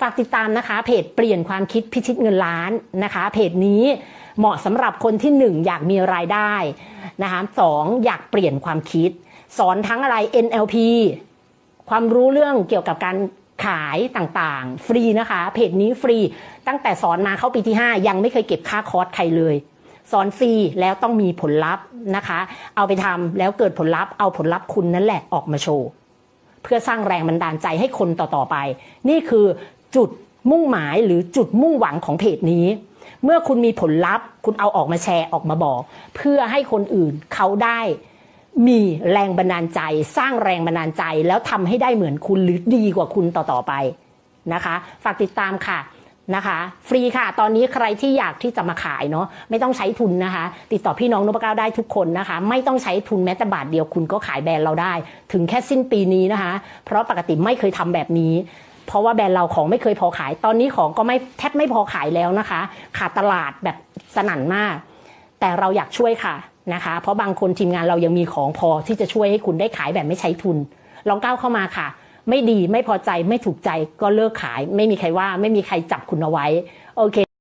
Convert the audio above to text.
ฝากติดตามนะคะ เพจเปลี่ยนความคิดพิชิตเงินล้านนะคะ เพจนี้เหมาะสำหรับคนที่หนึ่งอยากมีรายได้นะคะสองอยากเปลี่ยนความคิด สอนทั้งอะไร NLP ความรู้เรื่องเกี่ยวกับการขายต่างๆ ฟรีนะคะ เพจนี้ฟรี ตั้งแต่สอนมาเข้าปีที่ 5 ยังไม่เคยเก็บค่าคอร์สใครเลย สอนฟรีแล้วต้องมีผลลัพธ์นะคะ เอาไปทำแล้วเกิดผลลัพธ์เอาผลลัพธ์คุณนั่นแหละออกมาโชว์ พื่อสร้างแรงบันดาลใจให้คนต่อๆไป นี่คือจุดมุ่งหมายหรือจุดมุ่งหวังของเพจนี้ เมื่อคุณมีผลลัพธ์ คุณเอาออกมาแชร์ออกมาบอก เพื่อให้คนอื่นเขาได้มีแรงบันดาลใจ สร้างแรงบันดาลใจแล้วทำให้ได้เหมือนคุณหรือดีกว่าคุณต่อๆไปนะคะ ฝากติดตามค่ะ นะคะ ฟรีค่ะ ตอนนี้ใครที่อยากที่จะมาขายเนาะไม่ต้องใช้ทุนนะคะ ติดต่อพี่น้องนพเก้าได้ทุกคนนะคะ ไม่ต้องใช้ทุนแม้แต่บาทเดียวคุณก็ขายแบรนด์เราได้ ถึงแค่สิ้นปีนี้นะคะ เพราะปกติไม่เคยทำแบบนี้ เพราะว่าแบรนด์เราของไม่เคยพอขาย ตอนนี้ของก็ไม่แทบไม่พอขายแล้วนะคะ ขาดตลาดแบบสนั่นมาก แต่เราอยากช่วยค่ะนะคะ เพราะบางคนทีมงานเรายังมีของพอที่จะช่วยให้คุณได้ขายแบบไม่ใช้ทุน ลองก้าวเข้ามาค่ะ ไม่ดีไม่พอใจไม่ถูกใจก็เลิกขาย ไม่มีใครว่าไม่มีใครจับคุณเอาไว้โอเค